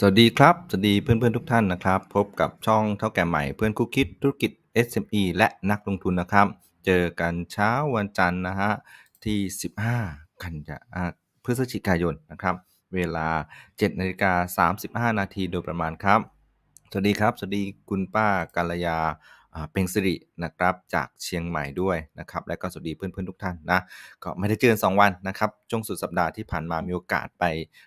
สวัสดีครับ สวัสดีเพื่อนๆทุกท่านนะครับ พบกับช่องเท่าแก่ใหม่เพื่อนคู่คิดธุรกิจ SME และนักลงทุนนะครับ เจอกันเช้าวันจันทร์นะฮะที่ 15 กันยาพฤศจิกายนนะครับ เวลา7นาฬิกา35 นาทีโดยประมาณครับ สวัสดีครับ สวัสดีคุณป้ากาลยา เพ็งสิรินะครับจากเชียงใหม่ด้วยนะครับ และก็สวัสดีเพื่อนๆทุกท่านนะก็ไม่ได้เจอกัน2วันนะครับช่วงสุดสัปดาห์ที่ผ่านมามีโอกาสไป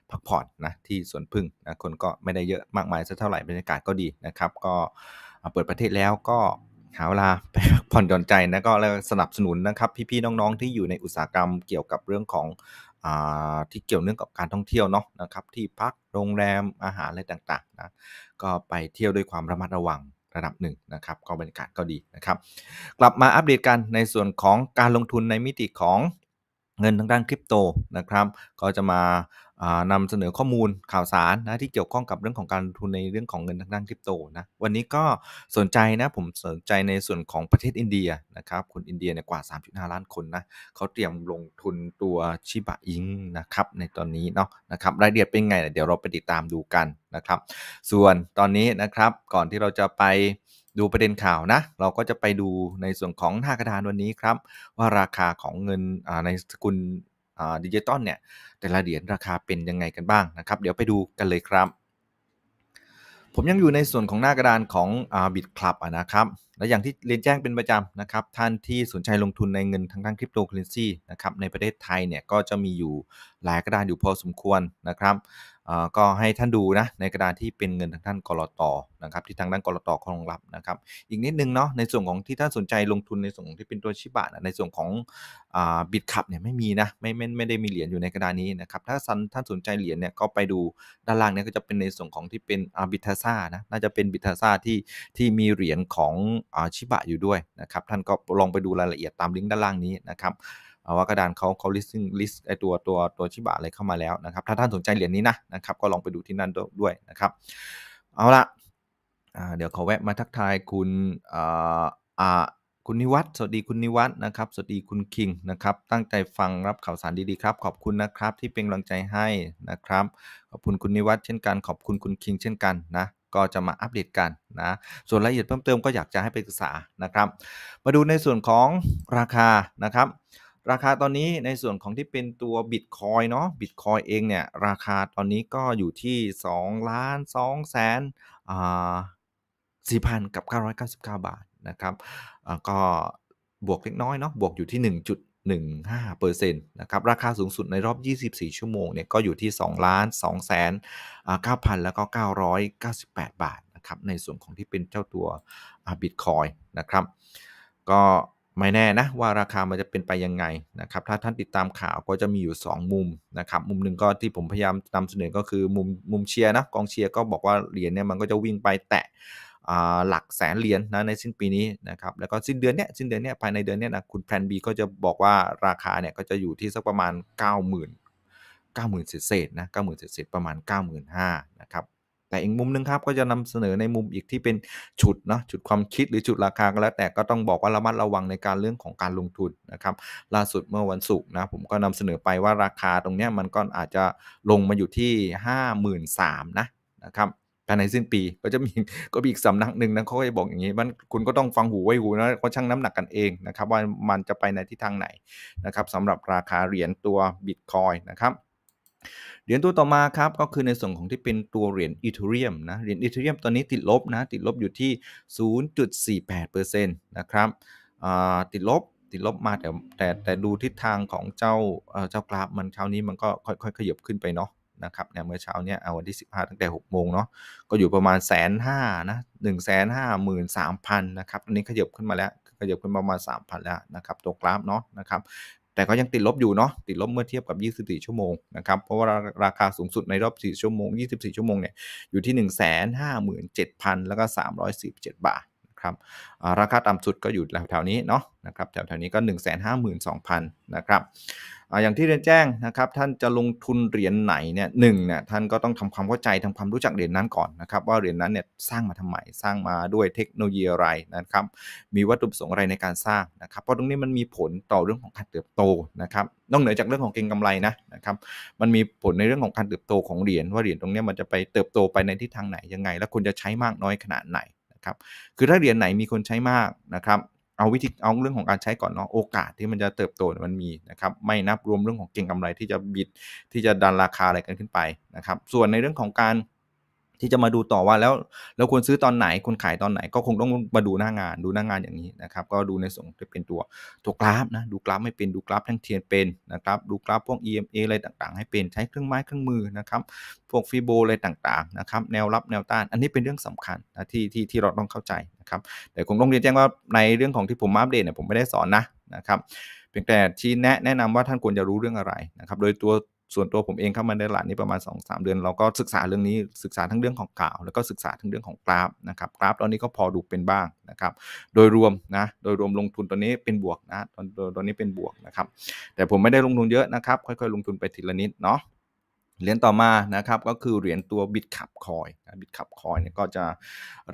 พักผ่อนนะที่สวนพึ่งนะคนก็ไม่ได้เยอะมากมายสักเท่าไหร่บรรยากาศก็ดีนะครับ ก็เปิดประเทศแล้วก็หาเวลาไปพักผ่อนหย่อนใจนะก็แล้วสนับสนุนนะครับพี่ๆน้องๆที่อยู่ในอุตสาหกรรมเกี่ยวกับเรื่องของอที่เกี่ยวเนื่องกับการท่องเที่ยวเนาะนะครับที่พักโรงแรมอาหารอะไรต่างๆนะก็ไปเที่ยวด้วยความระมัดระวัง ระดับหนึ่งนะครับก็บรรยากาศก็ดีนะครับ กลับมาอัปเดตกันในส่วนของการลงทุนในมิติของ เงินทางด้านคริปโตนะครับ ก็จะมาานำเสนอข้อมูลข่าวสารนะที่เกี่ยวข้องกับเรื่องของการลงทุนในเรื่องของเงินทางด้านคริปโตนะวันนี้ก็สนใจนะผมสนใจในส่วนของประเทศอินเดียนะครับคนอินเดียเนี่ยกว่า 3.5 ล้านคนนะเขาเตรียมลงทุนตัวชิบะอิงนะครับในตอนนี้เนาะนะครับรายละเอียดเป็นไงเดี๋ยวเราไปติดตามดูกันนะครับ ส่วนตอนนี้นะครับก่อนที่เราจะไป ดูประเด็นข่าวนะ เราก็จะไปดูในส่วนของหน้ากระดานวันนี้ครับ ว่าราคาของเงินในสกุลดิจิตอลเนี่ย แต่ละเหรียญราคาเป็นยังไงกันบ้างนะครับ เดี๋ยวไปดูกันเลยครับ ผมยังอยู่ในส่วนของหน้ากระดานของบิตคลับนะครับ และอย่างที่เรียนแจ้งเป็นประจำนะครับ ท่านที่สนใจลงทุนในเงินทางด้านคริปโตเคอเรนซีนะครับในประเทศไทยเนี่ยก็จะมีอยู่หลายกระดานอยู่พอสมควรนะครับ ก็ให้ท่านดูนะในกระดานที่เป็นเงินทางด้านกรอตนะครับที่ทางด้านกรอตเขารองรับนะครับอีกนิดนึงเนาะในส่วนของที่ท่านสนใจลงทุนในส่วนที่เป็นตัวชิบะนะในส่วนของบิตคับเนี่ยไม่มีนะไม่ไม่ไม่ได้มีเหรียญอยู่ในกระดานนี้นะครับถ้าท่านท่านสนใจเหรียญเนี่ยก็ไปดูด้านล่างเนี่ยก็จะเป็นในส่วนของที่เป็นบิทาซ่านะน่าจะเป็นบิทาซ่าที่ที่มีเหรียญของอชิบะอยู่ด้วยนะครับท่านก็ลองไปดูรายละเอียดตามลิงก์ด้านล่างนี้นะครับ ว่ากระดานเขาเขา listing list ไอตัวตัวตัวชิบะอะไรเข้ามาแล้วนะครับ ถ้าท่านสนใจเหรียญนี้นะนะครับ ก็ลองไปดูที่นั่นด้วยนะครับ เอาละเดี๋ยวขอแวะมาทักทายคุณอ่าอ่าคุณนิวัฒน์สวัสดีคุณนิวัฒน์นะครับ สวัสดีคุณคิงนะครับ ตั้งใจฟังรับข่าวสารดีๆครับ ขอบคุณนะครับที่เป็นกำลังใจให้นะครับ ขอบคุณคุณนิวัฒน์เช่นกัน ขอบคุณคุณคิงเช่นกันนะ ก็จะมาอัปเดตกันนะ ส่วนรายละเอียดเพิ่มเติมก็อยากจะให้ไปศึกษานะครับ มาดูในส่วนของราคานะครับ ราคาตอนนี้ในส่วนของที่เป็นตัวบิตคอยเนาะบิตคอยเองเนี่ย ราคาตอนนี้ก็อยู่ที่2ล้าน2แสนอ่า4,000กับ 999 บาทนะครับก็บวกเล็กน้อยเนาะบวกอยู่ที่ 1.15%นะครับราคาสูงสุดในรอบ 24 ชั่วโมงเนี่ยก็อยู่ที่ 2 ล้าน2แสนอ่า9,000 แล้วก็ 998 บาทนะครับในส่วนของที่เป็นเจ้าตัวบิตคอยนะครับก็ ไม่แน่นะว่าราคามันจะเป็นไปยังไงนะครับถ้าท่านติดตามข่าวก็จะมีอยู่ 2 มุมนะครับมุมหนึ่งก็ที่ผมพยายามนำเสนอก็คือมุมมุมเชียร์นะกองเชียร์ก็บอกว่าเหรียญเนี่ยมันก็จะวิ่งไปแตะหลักแสนเหรียญนะในสิ้นปีนี้นะครับแล้วก็สิ้นเดือนเนี้ยสิ้นเดือนเนี้ยภายในเดือนเนี้ยนะคุณแพลน B ก็จะบอกว่าราคาเนี่ยก็จะอยู่ที่สักประมาณ 90,000 90,000เศษๆนะ90,000เศษๆประมาณ 95,000นะครับ แต่อีกมุมหนึ่งครับก็จะนำเสนอในมุมอีกที่เป็นฉุดนะฉุดความคิดหรือฉุดราคาก็แล้วแต่ก็ต้องบอกว่าระมัดระวังในการเรื่องของการลงทุนนะครับล่าสุดเมื่อวันศุกร์นะผมก็นำเสนอไปว่าราคาตรงนี้มันก็อาจจะลงมาอยู่ที่ 53,000นะนะครับภายในสิ้นปีก็จะมีก็มีอีกสำนักหนึ่งนะเขาก็จะบอกอย่างนี้มันคุณก็ต้องฟังหูไว้หูนะก็ชั่งน้ำหนักกันเองนะครับว่ามันจะไปในทิศทางไหนนะครับสำหรับราคาเหรียญตัวบิตคอยนะครับ เหรียญตัวต่อมาครับก็คือในส่วนของที่เป็นตัวเหรียญอีเทเรียมนะเหรียญอีเทเรียมตอนนี้ติดลบนะติดลบอยู่ที่ 0.48%นะครับติดลบติดลบมาแต่แต่แต่ดูทิศทางของเจ้าเจ้ากราฟมันเช้านี้มันก็ค่อยๆขยับขึ้นไปเนาะนะครับเนี่ยเมื่อเช้าเนี่ยเอาวันที่ 15 ตั้งแต่ 6 โมงเนาะก็อยู่ประมาณแสนห้านะ1 5 3 0 0 0นห้าหมื่นสามพันนะครับอันนี้ขยับขึ้นมาแล้วขยับขึ้นประมาณ 3,000 แล้วนะครับตัวกราฟเนาะนะครับ แต่ก็ยังติดลบอยู่เนาะติดลบเมื่อเทียบกับ 24 ชั่วโมงนะครับเพราะว่าราคาสูงสุดในรอบ 4 ชั่วโมง 24 ชั่วโมงเนี่ยอยู่ที่ 157,000 แล้วก็ 347 บาทนนะครับราคาต่ำสุดก็อยู่แถวๆนี้เนาะนะครับแถวๆนี้ก็ 152,000 นะครับ อย่างที่เรียนแจ้งนะครับ ท่านจะลงทุนเหรียญไหนเนี่ยหนึ่งเนี่ยท่านก็ต้องทำความเข้าใจทำความรู้จักเหรียญนั้นก่อนนะครับ ว่าเหรียญนั้นเนี่ยสร้างมาทำไมสร้างมาด้วยเทคโนโลยีอะไรนะครับ มีวัตถุประสงค์อะไรในการสร้างนะครับ เพราะตรงนี้มันมีผลต่อเรื่องของการเติบโตนะครับนอกเหนือจากเรื่องของเก็งกำไรนะนะครับ มันมีผลในเรื่องของการเติบโตของเหรียญว่าเหรียญตรงนี้มันจะไปเติบโตไปในทิศทางไหนยังไง แล้วคุณจะใช้มากน้อยขนาดไหนนะครับ คือถ้าเหรียญไหนมีคนใช้มากนะครับ เอาวิธีเอาเรื่องของการใช้ก่อนเนาะโอกาสที่มันจะเติบโตมันมีนะครับไม่นับรวมเรื่องของเก็งกำไรที่จะบิดที่จะดันราคาอะไรกันขึ้นไปนะครับส่วนในเรื่องของการ ที่จะมาดูต่อว่าแล้วแล้วควรซื้อตอนไหนควรขายตอนไหน ก็คงต้องมาดูหน้างานดูหน้างานอย่างนี้นะครับ ก็ดูในส่วนเป็นตัวตัวกราฟนะดูกราฟไม่เป็นดูกราฟทั้งเทียนเป็นนะครับดูกราฟพวก EMA อะไรต่างๆ ให้เป็นใช้เครื่องไม้เครื่องมือนะครับพวกฟีโบอะไรต่างๆนะครับแนวรับแนวต้าน อันนี้เป็นเรื่องสำคัญนะที่ที่ที่เราต้องเข้าใจนะครับแต่คงต้องเรียนแจ้งว่าในเรื่องของที่ผมอัปเดตเนี่ยผมไม่ได้สอนนะนะครับเพียงแต่ชี้แนะแนะนำว่าท่านควรจะรู้เรื่องอะไรนะครับ โดยตัว ส่วนตัวผมเองเข้ามาในตลาดนี้ประมาณ 2-3 เดือน เราก็ศึกษาเรื่องนี้ศึกษาทั้งเรื่องของกล่าว แล้วก็ศึกษาทั้งเรื่องของกราฟนะครับกราฟตอนนี้ก็พอดูเป็นบ้างนะครับ โดยรวมนะโดยรวมลงทุนตอนนี้เป็นบวกนะตอนตอนนี้เป็นบวกนะครับ แต่ผมไม่ได้ลงทุนเยอะนะครับ ค่อยๆ ลงทุนไปทีละนิดเนาะ เหรียญต่อมานะครับก็คือเหรียญตัวบิตคับคอยบิตคับคอยเนี่ยก็จะ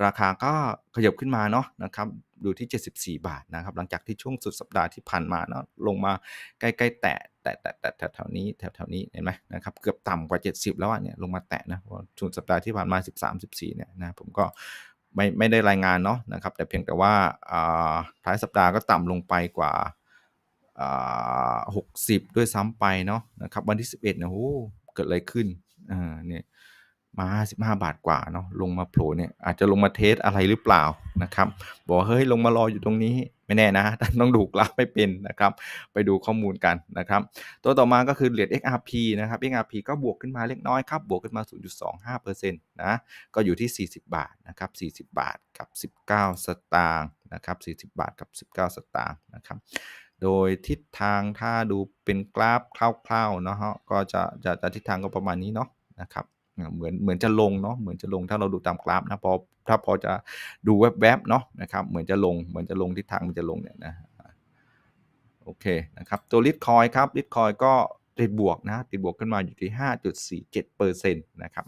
ราคาก็ขยับขึ้นมาเนาะนะครับดูที่ 74 บาทนะครับหลังจากที่ช่วงสุดสัปดาห์ที่ผ่านมาเนาะลงมาใกล้ๆแตะแตะแตะแตะแถวๆนี้แถวๆนี้เห็นไหมนะครับเกือบต่ำกว่า 70 แล้วอะเนี่ยลงมาแตะนะช่วงสัปดาห์ที่ผ่านมา 13 14เนี่ยนะผมก็ไม่ไม่ได้รายงานเนาะนะครับแต่เพียงแต่ว่าท้ายสัปดาห์ก็ต่ำลงไปกว่าหกสิบด้วยซ้ำไปเนาะนะครับวันที่ 11เนี่ยโอ้ เกิดอะไรขึ้นอ่าเนี่ยมา55บห้าบาทกว่าเนาะลงมาโผล่เนี่ยอาจจะลงมาเทสอะไรหรือเปล่านะครับบอกเฮ้ยลงมารออยู่ตรงนี้ไม่แน่นะต้องดูกราฟไม่เป็นนะครับ ไปดูข้อมูลกันนะครับ ตัวต่อมาก็คือเหรียญ XRP นะครับ XRP ก็บวกขึ้นมาเล็กน้อยครับ บวกขึ้นมา 0.25%นะก็อยู่ที่ 40 บาทนะครับ 40 บาทกับ 19 สตางค์นะครับ 40 บาทกับ 19 สตางค์นะครับ โดยทิศทางถ้าดูเป็นกราฟคร่าวๆเนาะก็จะจะจะทิศทางก็ประมาณนี้เนาะนะครับเหมือนเหมือนจะลงเนาะเหมือนจะลงถ้าเราดูตามกราฟนะพอถ้าพอจะดูแวบๆเนาะนะครับเหมือนจะลงเหมือนจะลงทิศทางมันจะลงเนี่ยนะโอเคนะครับตัวลิทคอยครับลิทคอยก็ติดบวกนะติดบวกขึ้นมาอยู่ที่ 5.47%นะครับ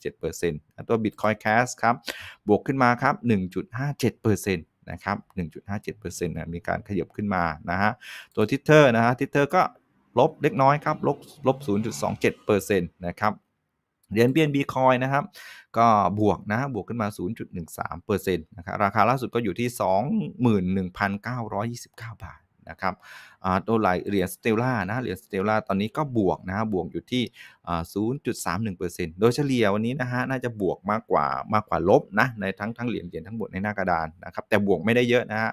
5.47%ตัว Bitcoin Cash ครับ บวกขึ้นมาครับ 1.57%น นะครับ 1.57%นะมีการขยับขึ้นมานะฮะ ตัวทิเตอร์นะฮะทิเตอร์ก็ลบเล็กน้อยครับ ลบลบ 0.27%นะครับเหรียญ BNB Coin นะครับ ก็บวกนะบวกขึ้นมา 0.13%นะครับ ราคาล่าสุดก็อยู่ที่ 21,929 บาท นะครับตัวไหลเหรียญสเตลล่านะเหรียญสเตลล่าตอนนี้ก็บวกนะบวกอยู่ที่ 0.31%โดยเฉลี่ยวันนี้นะฮะน่าจะบวกมากกว่ามากกว่าลบนะในทั้งทั้งเหรียญเหรียญทั้งหมดในหน้ากระดานนะครับแต่บวกไม่ได้เยอะนะฮะ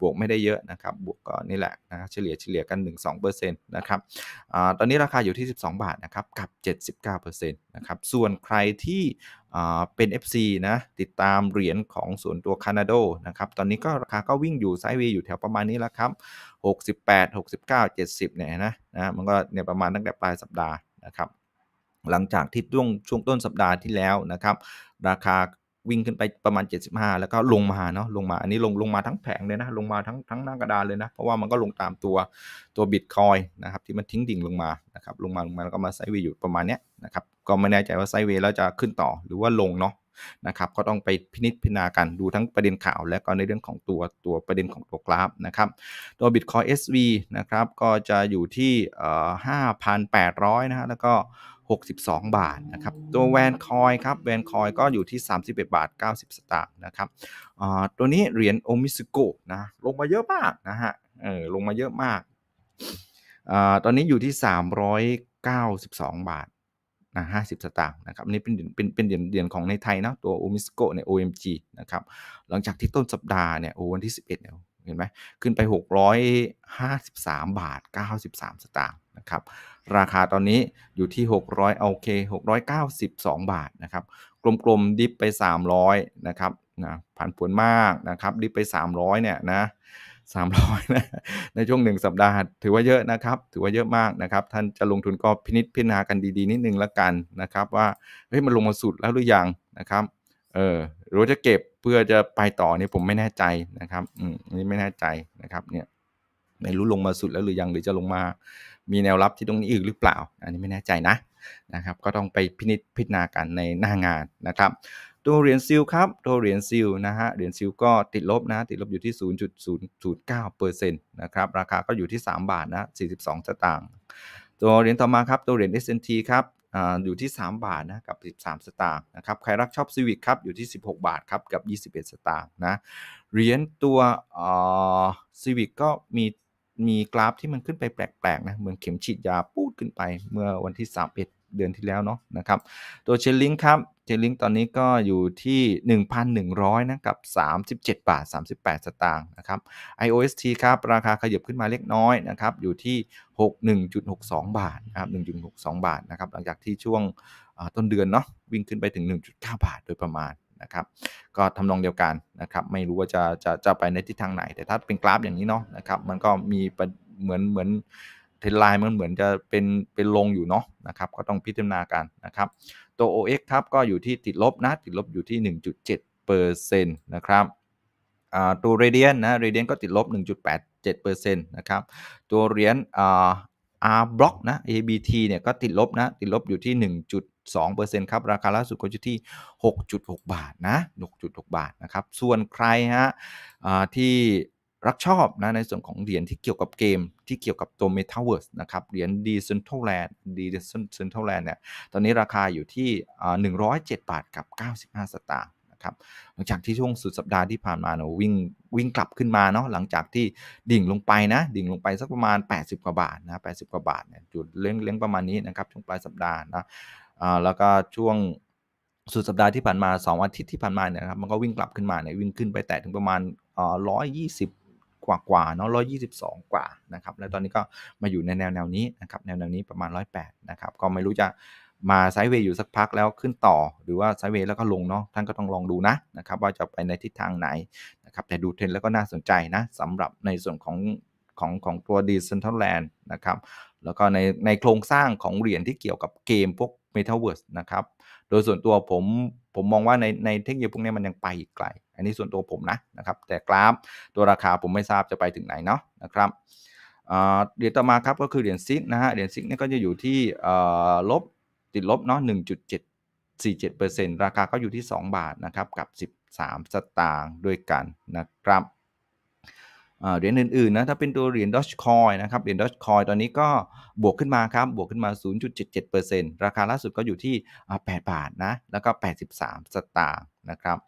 บวกไม่ได้เยอะนะครับบวกก็นี่แหละนะเฉลี่ยเฉลี่ยกัน 1-2%นะครับอตอนนี้ราคาอยู่ที่ 12 บาทนะครับกับ 79%นะครับส่วนใครที่ เป็น FC นะติดตามเหรียญของส่วนตัวคานาโดนะครับตอนนี้ก็ราคาก็วิ่งอยู่ไซด์เวย์อยู่แถวประมาณนี้แล้วครับ 68 69 70เนี่ยนะนะมันก็เนี่ยประมาณตั้งแต่ปลายสัปดาห์นะครับหลังจากที่ช่วงช่วงต้นสัปดาห์ที่แล้วนะครับราคาวิ่งขึ้นไปประมาณ 75 แล้วก็ลงมาเนาะลงมาอันนี้ลงลงมาทั้งแผงเลยนะลงมาทั้งทั้งหน้ากระดานเลยนะเพราะว่ามันก็ลงตามตัวตัวบิตคอยนะครับที่มันทิ้งดิ่งลงมานะครับลงมาลงมาแล้วก็มาไซด์เวย์อยู่ประมาณเนี้ยนะครับ ก็ไม่แน่ใจว่าไซเวย์แล้วจะขึ้นต่อหรือว่าลงเนาะนะครับก็ต้องไปพินิจพิจารณากันดูทั้งประเด็นข่าว และก็ในเรื่องของตัวตัวประเด็นของตัวกราฟนะครับตัว Bitcoin SV นะครับก็จะอยู่ที่5,800นะฮะแล้วก็ 62 บาทนะครับตัวแวนคอยครับแวนคอยก็อยู่ที่ 31 บาท 90 สตางค์นะครับตัวนี้เหรียญโอมิสโกนะลงมาเยอะมากนะฮะเออลงมาเยอะมากอตอนนี้อยู่ที่ 392 บาท นะห้าสิบสตางค์นะครับนี่เป็นเป็นเป็นเหรียญเหรียญของในไทยนะตัวโอมิสโกเนี่ย OMG นะครับหลังจากที่ต้นสัปดาห์เนี่ยโอ้วันที่ 11เนี่ยเห็นไหมขึ้นไป 653 บาท 93 สตางค์นะครับราคาตอนนี้อยู่ที่ 600โอเค692 บาทนะครับกลมๆดิฟไป 300นะครับนะผันผวนมากนะครับดิฟไป 300เนี่ยนะ 300นะในช่วงหนึ่งสัปดาห์ ถือว่าเยอะนะครับ ถือว่าเยอะมากนะครับ ท่านจะลงทุนก็พินิจพิจารณากันดีๆ นิดนึงละกันนะครับ ว่าเฮ้ยมันลงมาสุดแล้วหรือยังนะครับเออหรือจะเก็บเพื่อจะไปต่อนี่ผมไม่แน่ใจนะครับอืมนนี้ไม่แน่ใจนะครับเนี่ยไม่รู้ลงมาสุดแล้วหรือยังหรือจะลงมามีแนวรับที่ตรงนี้อีกหรือเปล่า อันนี้ไม่แน่ใจนะ นะครับ ก็ต้องไปพินิจพิจารณากันในหน้างานนะครับ ตัวเหรียญซิลครับ ตัวเหรียญซิลนะฮะ เหรียญซิลก็ติดลบนะ ติดลบอยู่ที่ 0.009%นะครับ ราคาก็อยู่ที่ 3 บาทนะ 42 สตางค์ ตัวเหรียญต่อมาครับ ตัวเหรียญ S&T ครับออยู่ที่ 3 บาทนะกับ 13 สตางค์นะครับ ใครรักชอบซีวิ c ครับอยู่ที่ 16 บาทครับกับ 21 สตางค์นะ เหรียญตัวซีวิ c ก็มี มีกราฟที่มันขึ้นไปแปลกๆนะเหมือนเข็มฉีดยาปูดขึ้นไปเมื่อวันที่ 31 เดือนที่แล้วเนาะนะครับตัวเชลลิงครับเชลลิงตอนนี้ก็อยู่ที่ 1,100นะกับ 37 บาท 38 สตางค์นะครับ IOST ครับราคาขยับขึ้นมาเล็กน้อยนะครับอยู่ที่ 61.62 บาทนะครับ1.62 บาทนะครับหลังจากที่ช่วงต้นเดือนเนาะวิ่งขึ้นไปถึง 1.9 บาทโดยประมาณ นะครับก็ทำนองเดียวกันนะครับไม่รู้ว่าจะจะจะไปในทิศทางไหน แต่ถ้าเป็นกราฟอย่างนี้เนาะนะครับมันก็มีเหมือนเหมือนเทรนไลน์มันเหมือนจะเป็นเป็นลงอยู่เนาะนะครับก็ต้องพิจารณากันนะครับตัว OX ครับก็อยู่ที่ติดลบนะติดลบอยู่ที่ 1.7%นะครับตัวเรเดียนนะเรเดียนก็ติดลบ 1.87%นะครับตัวเหรียญ R block นะ ABT เนี่ยก็ติดลบนะติดลบอยู่ที่ 1.2%ครับ ราคาล่าสุดก็อยู่ที่ 6.6 บาทนะ 6.6 บาทนะครับ ส่วนใครฮะที่รักชอบนะในส่วนของเหรียญที่เกี่ยวกับเกมที่เกี่ยวกับตัว Metaverse นะครับ เหรียญ Decentraland Decentraland เนี่ย ตอนนี้ราคาอยู่ที่ 107 บาทกับ 95 สตางค์ครับหลังจากที่ช่วงสุดสัปดาห์ที่ผ่านมาเนาะวิ่งวิ่งกลับขึ้นมาเนาะหลังจากที่ดิ่งลงไปนะ ดิ่งลงไปสักประมาณ 80 กว่าบาทนะ80 กว่าบาทเนี่ยจุดเล้งเล้งประมาณนี้นะครับช่วงปลายสัปดาห์นะ อ่าแล้วก็ช่วงสุดสัปดาห์ที่ผ่านมา 2 อาทิตย์ที่ผ่านมาเนี่ยครับมันก็วิ่งกลับขึ้นมาเนี่ยวิ่งขึ้นไปแตะถึงประมาณอ่า120กว่ากว่าเนาะ122กว่านะครับแล้วตอนนี้ก็มาอยู่ในแนวแนวนี้นะครับแนวแนวนี้ประมาณ108นะครับก็ไม่รู้จะมาไซด์เวย์อยู่สักพักแล้วขึ้นต่อหรือว่าไซด์เวย์แล้วก็ลงเนาะท่านก็ต้องลองดูนะนะครับว่าจะไปในทิศทางไหนนะครับแต่ดูเทรนแล้วก็น่าสนใจนะสำหรับในส่วนของของของตัว Decentraland นะครับแล้วก็ในในโครงสร้างของเหรียญที่เกี่ยวกับเกมพวก Metaverse นะครับ โดยส่วนตัวผมผมมองว่าในในเทคโนโลยีพวกนี้มันยังไปอีกไกล อันนี้ส่วนตัวผมนะนะครับ แต่กราฟตัวราคาผมไม่ทราบจะไปถึงไหนเนาะนะครับเหรียญต่อมาครับก็คือเหรียญซิกนะฮะเหรียญซิกนี่ก็จะอยู่ที่ลบติดลบเนาะ1.747%ราคาก็อยู่ที่ 2 บาทนะครับกับ 13 สตางค์ด้วยกันนะครับ เหรียญอื่นๆนะถ้าเป็นตัวเหรียญ Dogecoin นะครับเหรียญ Dogecoin ตอนนี้ก็บวกขึ้นมาครับบวกขึ้นมา 0.77%ราคาล่าสุดก็อยู่ที่ 8 บาทนะแล้วก็ 83 สตางค์นะครับ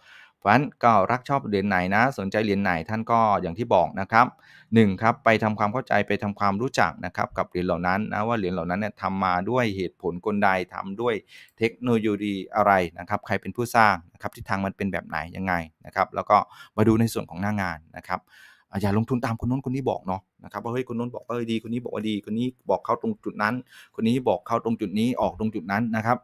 พราะฉะนั้นก็รักชอบเหรียญไหนนะ สนใจเหรียญไหนท่านก็อย่างที่บอกนะครับ1ครับไปทำความเข้าใจไปทำความรู้จักนะครับกับเหรียญเหล่านั้นนะว่าเหรียญเหล่านั้นเนี่ยทำมาด้วยเหตุผลกลใดทำด้วยเทคโนโลยีอะไรนะครับใครเป็นผู้สร้างนะครับทิศทางมันเป็นแบบไหนยังไงนะครับแล้วก็มาดูในส่วนของหน้างานนะครับ อย่าลงทุนตามคนนู้นคนนี้บอกเนาะนะครับว่าเฮ้ยคนนู้นบอกว่าดีคนนี้บอกว่าดีคนนี้บอกเขาตรงจุดนั้น คนนี้บอกเขาตรงจุดนี้ออกตรงจุดนั้นนะครับ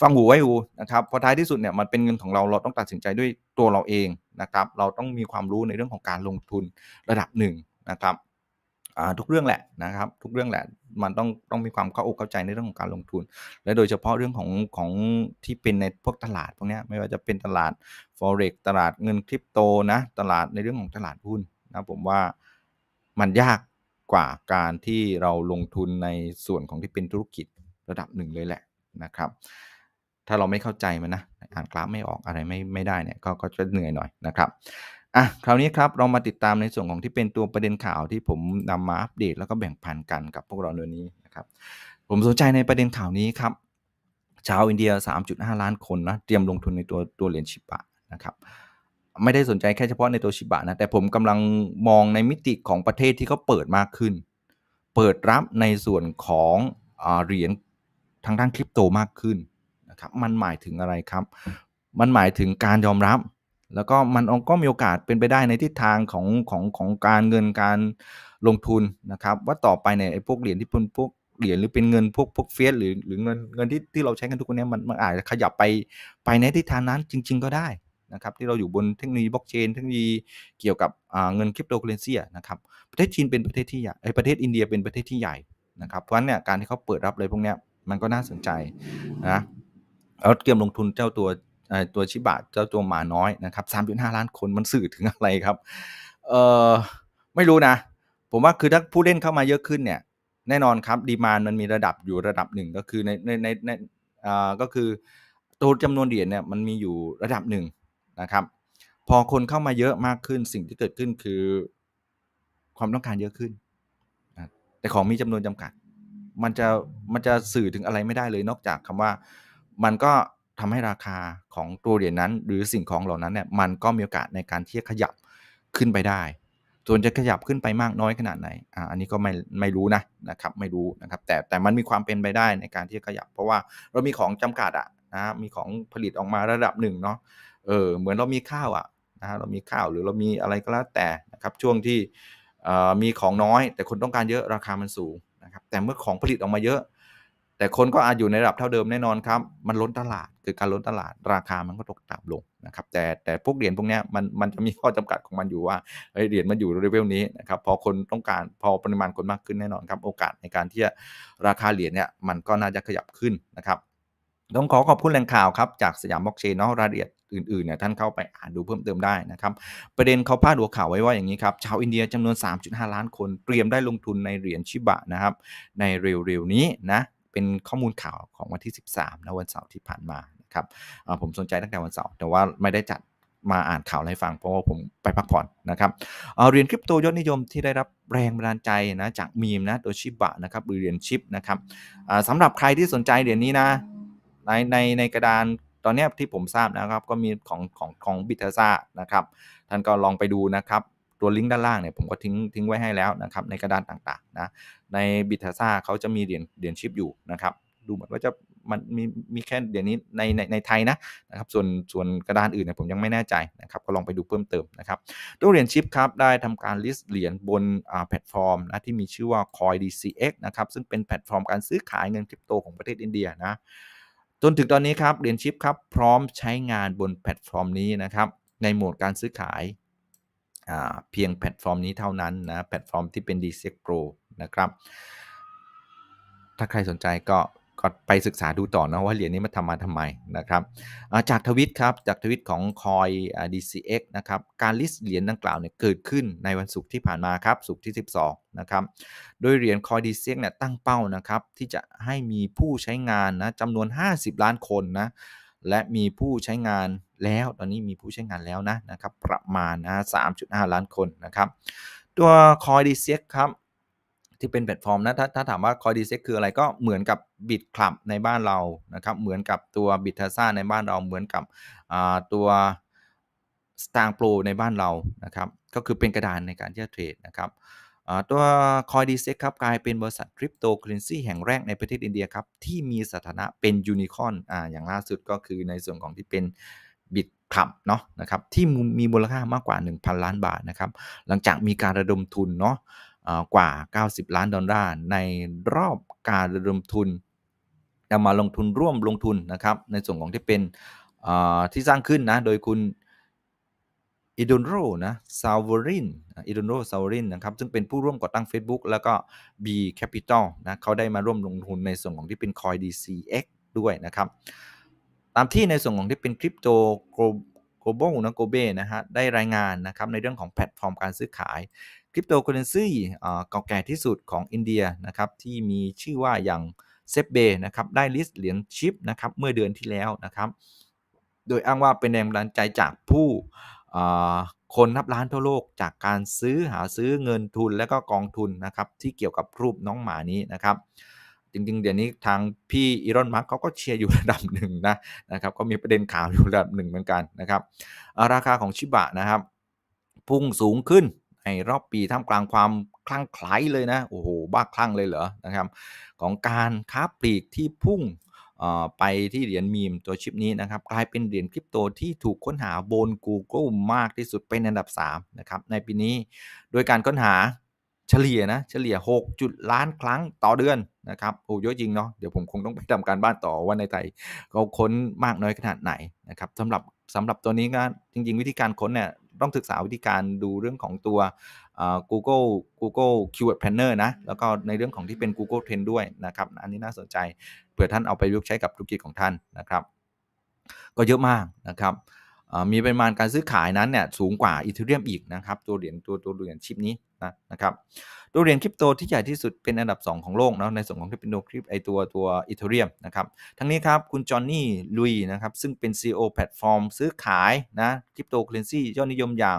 ฟังหูไว้หูนะครับพอท้ายที่สุดเนี่ยมันเป็นเงินของเราเราต้องตัดสินใจด้วยตัวเราเองนะครับ เราต้องมีความรู้ในเรื่องของการลงทุนระดับหนึ่งนะครับทุกเรื่องแหละนะครับ ทุกเรื่องแหละมันต้องต้องมีความเข้าอกเข้าใจในเรื่องของการลงทุน และโดยเฉพาะเรื่องของของที่เป็นในพวกตลาดพวกนี้ไม่ว่าจะเป็นตลาด forex ตลาดเงินคริปโตนะตลาดในเรื่องของตลาดหุ้น นะผมว่ามันยากกว่าการที่เราลงทุนในส่วนของที่เป็นธุรกิจระดับหนึ่งเลยแหละนะครับ ถ้าเราไม่เข้าใจมันนะอ่านกราฟไม่ออกอะไรไม่ไม่ได้เนี่ยก็ก็จะเหนื่อยหน่อยนะครับอะคราวนี้ครับเรามาติดตามในส่วนของที่เป็นตัวประเด็นข่าวที่ผมนำมาอัปเดตแล้วก็แบ่งปันกันกับพวกเราในนี้นะครับ ผมสนใจในประเด็นข่าวนี้ครับชาวอินเดีย 3.5 ล้านคนนะเตรียมลงทุนในตัวตัวเหรียญชิบะนะครับ ไม่ได้สนใจแค่เฉพาะในตัวชิบะนะ แต่ผมกำลังมองในมิติของประเทศที่เขาเปิดมากขึ้น เปิดรับในส่วนของเหรียญทางด้านคริปโตมากขึ้นนะครับ มันหมายถึงอะไรครับ มันหมายถึงการยอมรับ แล้วก็มันก็มีโอกาสเป็นไปได้ในทิศทางของของของการเงินการลงทุนนะครับ ว่าต่อไปเนี่ยไอ้พวกเหรียญที่เป็นพวกเหรียญหรือเป็นเงินพวกพวกเฟียสหรือหรือเงินเงินที่ที่เราใช้กันทุกวันนี้มันมันอาจจะขยับไปไปในทิศทางนั้นจริง ๆ ก็ได้ นะครับที่เราอยู่บนเทคโนโลยีบล็อกเชนเทคโนโลยีเกี่ยวกับเงินคริปโตเคอเรนซีนะครับประเทศจีนเป็นประเทศที่ใหญ่ประเทศอินเดียเป็นประเทศที่ใหญ่นะครับเพราะฉะนั้นเนี่ยการที่เขาเปิดรับเลยพวกเนี้ยมันก็น่าสนใจนะเอาเตรียมลงทุนเจ้าตัวตัวชิบะเจ้าตัวหมาน้อยนะครับ3.5 ล้านคนมันสื่อถึงอะไรครับเออไม่รู้นะ ผมว่าคือถ้าผู้เล่นเข้ามาเยอะขึ้นเนี่ยแน่นอนครับดีมานมันมีระดับอยู่ระดับหนึ่งก็คือในในในในอ่าก็คือตัวจำนวนเหรียญเนี่ยมันมีอยู่ระดับหนึ่ง นะครับ พอคนเข้ามาเยอะมากขึ้นสิ่งที่เกิดขึ้นคือ ความต้องการเยอะขึ้น แต่ของมีจำนวนจำกัด มันจะมันจะสื่อถึงอะไรไม่ได้เลยนอกจากคำว่า มันก็ทำให้ราคาของตัวเหรียญนั้น หรือสิ่งของเหล่านั้นเนี่ยมันก็มีโอกาสในการที่จะขยับขึ้นไปได้ส่วนจะขยับขึ้นไปมากน้อยขนาดไหน อ่า อันนี้ก็ไม่ ไม่รู้นะนะครับ ไม่รู้นะครับ แต่ แต่มันมีความเป็นไปได้ในการที่จะขยับ เพราะว่าเรามีของจำกัดอะนะ มีของผลิตออกมาระดับหนึ่งเนาะ เออเหมือนเรามีข้าวอะนะฮะเรามีข้าวหรือเรามีอะไรก็แล้วแต่นะครับช่วงที่มีของน้อย แต่คนต้องการเยอะราคามันสูงนะครับแต่เมื่อของผลิตออกมาเยอะ แต่คนก็อาจอยู่ในระดับเท่าเดิมแน่นอนครับ มันล้นตลาดคือการล้นตลาดราคามันก็ตกต่ำลงนะครับแต่แต่พวกเหรียญพวกนี้มันมันจะมีข้อจำกัดของมันอยู่ว่าเหรียญมันอยู่เลเวลนี้นะครับพอคนต้องการพอปริมาณคนมากขึ้นแน่นอนครับ โอกาสในการที่ราคาเหรียญเนี่ยมันก็น่าจะขยับขึ้นนะครับ ต้องขอขอบคุณแหล่งข่าวครับจากสยามบล็อกเชนเนาะรายละเอียดอื่นๆเนี่ยท่านเข้าไปอ่านดูเพิ่มเติมได้นะครับประเด็นเขาพาดหัวข่าวไว้ว่าอย่างนี้ครับชาวอินเดียจำนวน 3.5 ล้านคนเตรียมได้ลงทุนในเหรียญชิบะนะครับในเร็วๆนี้นะเป็นข้อมูลข่าวของวันที่ 13นะวันเสาร์ที่ผ่านมานะครับผมสนใจตั้งแต่วันเสาร์แต่ว่าไม่ได้จัดมาอ่านข่าวให้ฟังเพราะว่าผมไปพักผ่อนนะครับเหรียญคริปโตยอดนิยมที่ได้รับแรงบันดาลใจนะจากมีมนะตัวชิบะนะครับหรือเหรียญชิปนะครับสำหรับใครที่สนใจเหรียญนี้นะ ในในในกระดานตอนนี้ที่ผมทราบนะครับก็มีของของของบิทซ่านะครับท่านก็ลองไปดูนะครับตัวลิงก์ด้านล่างเนี่ยผมก็ทิ้งทิ้งไว้ให้แล้วนะครับในกระดานต่างๆนะในบิทซ่าเขาจะมีเหรียญเหรียญชิปอยู่นะครับดูเหมือนว่าจะมันมีมีแค่เดี๋ยวนี้ในในในไทยนะนะครับส่วนส่วนกระดานอื่นเนี่ยผมยังไม่แน่ใจนะครับก็ลองไปดูเพิ่มเติมนะครับตัวเหรียญชิปครับได้ทำการลิสต์เหรียญบนอ่าแพลตฟอร์มนะที่มีชื่อว่า CoinDCX นะครับซึ่งเป็นแพลตฟอร์มการซื้อขายเงินคริปโตของประเทศอินเดียนะ จนถึงตอนนี้ครับเหรียญชิปครับพร้อมใช้งานบนแพลตฟอร์มนี้นะครับในโหมดการซื้อขายเพียงแพลตฟอร์มนี้เท่านั้นนะแพลตฟอร์มที่เป็น DCX Pro นะครับ ถ้าใครสนใจก็ ก็ไปศึกษาดูต่อนะว่าเหรียญนี้มันทำมาทำไมนะครับจากทวิตครับจากทวิตของคอย DCX นะครับการลิสต์เหรียญดังกล่าวเนี่ยเกิดขึ้นในวันศุกร์ที่ผ่านมาครับศุกร์ที่ 12นะครับโดยเหรียญคอย DCX เนี่ยตั้งเป้านะครับที่จะให้มีผู้ใช้งานนะจำนวน 50 ล้านคนนะและมีผู้ใช้งานแล้วตอนนี้มีผู้ใช้งานแล้วนะนะครับประมาณนะ3.5 ล้านคนนะครับตัว Coin DCX ครับ ที่เป็นแพลตฟอร์มนะถ้าถ้าถามว่า Coin DCX คืออะไรก็เหมือนกับ Bit Club ในบ้านเรานะครับเหมือนกับตัว b i t ท a s a ในบ้านเราเหมือนกับตัว s t a r Pro ในบ้านเรานะครับก็คือเป็นกระดานในการที่จะเทรดนะครับตัว CoinDesk ครับกลายเป็นบริษัทคริปโตเคอเรนซีแห่งแรกในประเทศอินเดียครับ ที่มีสถานะเป็นยูนิคอนอ่าอย่างล่าสุดก็คือในส่วนของที่เป็นบิตคับเนาะนะครับที่มีมูลค่ามากกว่า 1,000 ล้านบาทนะครับ หลังจากมีการระดมทุนเนาะ กว่า 90 ล้านดอลลาร์ในรอบการระดมทุนจะมาลงทุนร่วมลงทุนนะครับ ในส่วนของที่เป็นที่สร้างขึ้นนะ โดยคุณอิดอนโรนะซาวเรินอิดอนโรซาวเรินนะครับ ซึ่งเป็นผู้ร่วมก่อตั้ง Facebook แล้วก็ B Capital นะเขาได้มาร่วมลงทุนในส่วนของที่เป็น Coin DCX ด้วยนะครับ ตามที่ในส่วนของที่เป็นคริปโตโกลบอลนะโกเบนะฮะได้รายงานนะครับในเรื่องของแพลตฟอร์มการซื้อขาย คริปโตเคอเรนซีเก่าแก่ที่สุดของอินเดียนะครับที่มีชื่อว่าอย่างเซฟเบนะครับได้ลิสต์เหรียญชิปนะครับเมื่อเดือนที่แล้วนะครับ โดยอ้างว่าเป็นแรงบันดาลใจจากผู้คนนับล้านทั่วโลกจากการซื้อหาซื้อเงินทุนและก็กองทุนนะครับที่เกี่ยวกับรูปน้องหมานี้นะครับ จริง ๆ เดี๋ยวนี้ทางพี่อีรอนมัสเขาก็เชียร์อยู่ระดับหนึ่งนะนะครับก็มีประเด็นข่าวอยู่ระดับหนึ่งเหมือนกันนะครับ ราคาของชิบะนะครับ พุ่งสูงขึ้น ในรอบปีท่ามกลางความคลั่งไคล้เลยนะ โอ้โห บ้าคลั่งเลยเหรอนะครับ ของการค้าปลีกที่พุ่งไปที่เหรียญมีมตัวชิปนี้นะครับ กลายเป็นเหรียญคริปโตที่ถูกค้นหาบน Google มากที่สุดเป็นอันดับ 3 นะครับ ในปีนี้ โดยการค้นหาเฉลี่ยนะเฉลี่ย6จุดล้านครั้งต่อเดือนนะครับโอ้เยอะจริงเนาะเดี๋ยวผมคงต้องไปทำการบ้านต่อว่าในไทยเขาค้นมากน้อยขนาดไหนนะครับสำหรับสำหรับตัวนี้ก็จริง ๆ วิธีการค้นเนี่ย ต้องศึกษาวิธีการดูเรื่องของตัว Google Google Keyword Planner นะ แล้วก็ในเรื่องของที่เป็น Google Trend ด้วยนะครับ อันนี้น่าสนใจ เผื่อท่านเอาไปยุกใช้กับธุรกิจของท่านนะครับ ก็เยอะมากนะครับอ่ามีปริมาณการซื้อขายนั้นเนี่ยสูงกว่าอีเทเรียมอีกนะครับ ตัวเหรียญตัวตัวเหรียญชิปนี้ นะนะครับตัวเหรียญคริปโตที่ใหญ่ที่สุดเป็นอันดับ 2 ของโลกเนาะในส่วนของที่เป็นตัวคริปไอตัวตัวอีเทเรียมนะครับทั้งนี้ครับคุณจอห์นนี่ลุยนะครับซึ่งเป็น CEO แพลตฟอร์ม ซื้อขายนะคริปโตเคอเรนซียอดนิยมอย่าง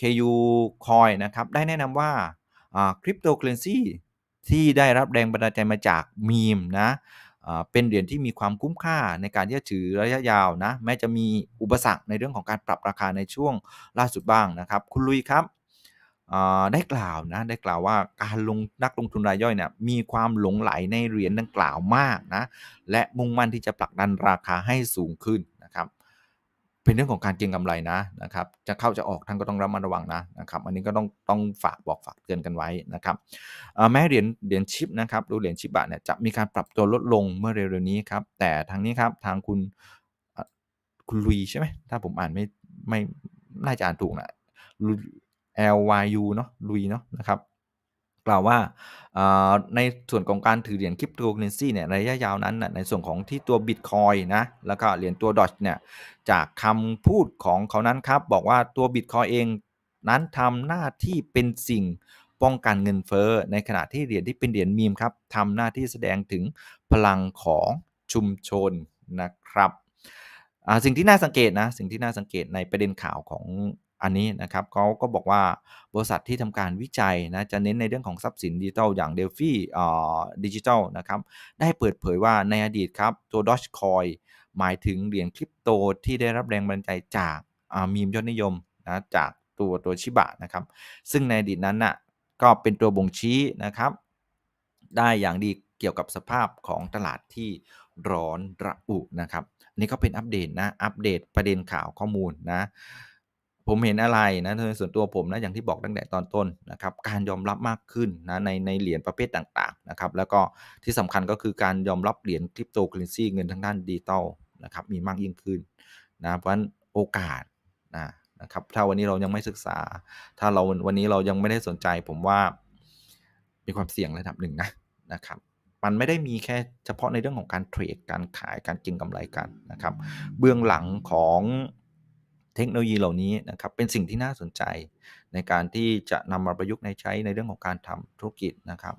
KU Coin นะครับได้แนะนำว่าคริปโตเคอเรนซีที่ได้รับแรงบันดาลใจมาจากมีมนะเป็นเหรียญที่มีความคุ้มค่าในการที่จะถือระยะยาวนะแม้จะมีอุปสรรคในเรื่องของการปรับราคาในช่วงล่าสุดบ้างนะครับ คุณลุยครับ อ่าได้กล่าวนะได้กล่าวว่าการลงนักลงทุนรายย่อยเนี่ยมีความหลงไหลในเหรียญดังกล่าวมากนะและมุ่งมั่นที่จะผลักดันราคาให้สูงขึ้นนะครับเป็นเรื่องของการเก็งกำไรนะนะครับจะเข้าจะออกท่านก็ต้องระมัดระวังนะนะครับอันนี้ก็ต้องต้องฝากบอกฝากเตือนกันไว้นะครับแม้เหรียญเหรียญชิปนะครับหรือเหรียญชิบะเนี่ยจะมีการปรับตัวลดลงเมื่อเร็วๆนี้ครับแต่ทางนี้ครับทางคุณคุณลุยใช่ไหมถ้าผมอ่านไม่ไม่น่าจะอ่านถูกนะ L Y U เนาะลุยเนาะนะครับกล่าวว่าในส่วนของการถือเหรียญคริปโตเคอเรนซีเนี่ยระยะยาวนั้นน่ะในส่วนของที่ตัว Bitcoin นะแล้วก็เหรียญตัว Doge เนี่ยจากคำพูดของเขานั้นครับ บอกว่าตัว Bitcoin เองนั้นทำหน้าที่เป็นสิ่งป้องกันเงินเฟ้อในขณะที่เหรียญที่เป็นเหรียญมีมครับทำหน้าที่แสดงถึงพลังของชุมชนนะครับสิ่งที่น่าสังเกตนะสิ่งที่น่าสังเกตในประเด็นข่าวของ อันนี้นะครับเขาก็บอกว่าบริษัทที่ทำการวิจัยนะจะเน้นในเรื่องของทรัพย์สินดิจิทัลอย่าง Delphi อ่ดิจิทัลนะครับได้เปิดเผยว่าในอดีตครับตัว Dogecoin หมายถึงเหรียญคริปโตที่ได้รับแรงบันดาลใจจากมีมยอดนิยมนะจากตัวตัวชิบะนะครับซึ่งในอดีตนั้นน่ะก็เป็นตัวบ่งชี้นะครับ ได้อย่างดีเกี่ยวกับสภาพของตลาดที่ร้อนระอุนะครับนนี้ก็เป็นอัปเดตนะอัปเดตประเด็นข่าวข้อมูลนะ ผมเห็นอะไรนะในส่วนตัวผมนะอย่างที่บอกตั้งแต่ตอนต้นนะครับการยอมรับมากขึ้นนะในในเหรียญประเภทต่างๆนะครับแล้วก็ที่สำคัญก็คือการยอมรับเหรียญคริปโตเคอเรนซีเงินทางด้านดิจิตอลนะครับมีมากยิ่งขึ้นนะเพราะฉะนั้นโอกาสนะนะครับถ้าวันนี้เรายังไม่ศึกษา ถ้าเราวันนี้เรายังไม่ได้สนใจ ผมว่ามีความเสี่ยงระดับหนึ่งนะนะครับมันไม่ได้มีแค่เฉพาะในเรื่องของการเทรดการขายการเก็งกำไรกันนะครับ เบื้องหลังของ เทคโนโลยีเหล่านี้นะครับเป็นสิ่งที่น่าสนใจ ในการที่จะนำมาประยุกต์ในใช้ในเรื่องของการทำธุรกิจนะครับ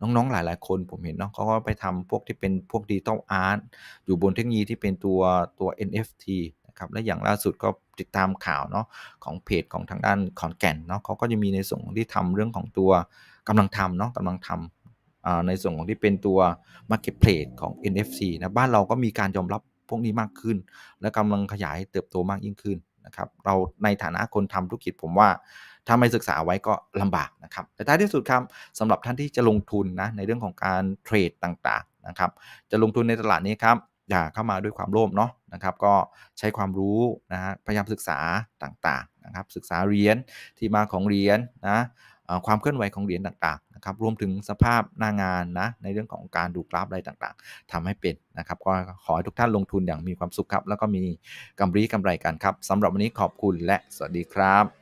น้องๆ หลาย ๆ คนผมเห็นเนาะเขาก็ไปทำพวกที่เป็นพวกดิจิตอลอาร์ตอยู่บนเทคโนโลยีที่เป็นตัวตัว NFT นะครับและอย่างล่าสุดก็ติดตามข่าวเนาะของเพจของทางด้านขอนแก่นเนาะเขาก็จะมีในส่วนของที่ทำเรื่องของตัวกำลังทำเนาะกำลังทำในส่วนของที่เป็นตัว Marketplace ของ NFC นะบ้านเราก็มีการยอมรับพวกนี้มากขึ้น และกำลังขยายเติบโตมากยิ่งขึ้น นะครับเราในฐานะคนทำธุรกิจผมว่าถ้าไม่ศึกษาไว้ก็ลำบากนะครับ แต่ท้ายที่สุดครับสำหรับท่านที่จะลงทุนนะในเรื่องของการเทรดต่างๆนะครับ จะลงทุนในตลาดนี้ครับอย่าเข้ามาด้วยความโลภเนาะนะครับ ก็ใช้ความรู้นะฮะพยายามศึกษาต่างๆนะครับ ศึกษาเหรียญที่มาของเหรียญนะ ความเคลื่อนไหวของเหรียญต่างๆนะครับรวมถึงสภาพหน้างานนะในเรื่องของการดูกราฟอะไรต่างๆทำให้เป็นนะครับก็ขอให้ทุกท่านลงทุนอย่างมีความสุขครับ แล้วก็มีกำไรกำไรกันครับสำหรับวันนี้ขอบคุณและสวัสดีครับ